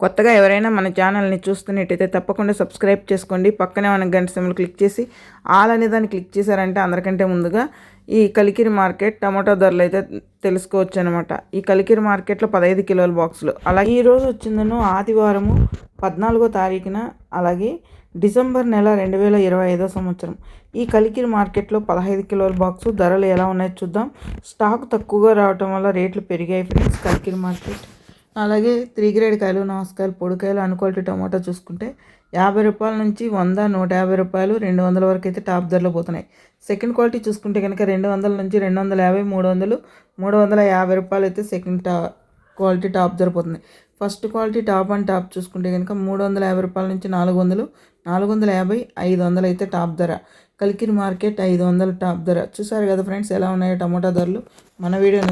కొత్తగా ఎవరైనా మన ఛానల్ని చూస్తున్నట్టయితే తప్పకుండా సబ్స్క్రైబ్ చేసుకోండి. పక్కనే మన గంట సిమ్లు క్లిక్ చేసి ఆల్ అనే దాన్ని క్లిక్ చేశారంటే అందరికంటే ముందుగా ఈ కలికిరి మార్కెట్ టమాటో ధరలు అయితే తెలుసుకోవచ్చు అనమాట ఈ కలికిరి మార్కెట్లో పదహైదు కిలోల బాక్సులు. అలాగే ఈరోజు వచ్చిందను ఆదివారము పద్నాలుగో తారీఖున అలాగే డిసెంబర్ నెల రెండు వేల ఇరవై ఐదో సంవత్సరం. ఈ కలికిరి మార్కెట్లో పదహైదు కిలోల బాక్సు ధరలు ఎలా ఉన్నాయో చూద్దాం. స్టాక్ తక్కువగా రావటం వల్ల రేట్లు పెరిగాయి ఫ్రెండ్స్ కలికిరి మార్కెట్. అలాగే త్రీ గ్రేడ్ కాయలు నాసుకాయలు పొడికాయలు అనుక్వాలిటీ టమాటా చూసుకుంటే యాభై రూపాయల నుంచి వంద నూట యాభై రూపాయలు రెండు వందల వరకు అయితే టాప్ ధరలో పోతున్నాయి. సెకండ్ క్వాలిటీ చూసుకుంటే కనుక రెండు వందల నుంచి రెండు వందల యాభై మూడు వందలు మూడు వందల యాభై రూపాయలు అయితే సెకండ్ టా క్వాలిటీ టాప్ ధర పోతుంది. First quality top and top చూసుకుంటే కనుక మూడు వందల యాభై రూపాయల నుంచి నాలుగు వందలు నాలుగు వందల యాభై ఐదు వందలు అయితే టాప్ ధర. కలికిరి మార్కెట్ ఐదు వందల టాప్ ధర. చూసారు కదా ఫ్రెండ్స్ ఎలా ఉన్నాయో టమాటా ధరలు? మన వీడియోని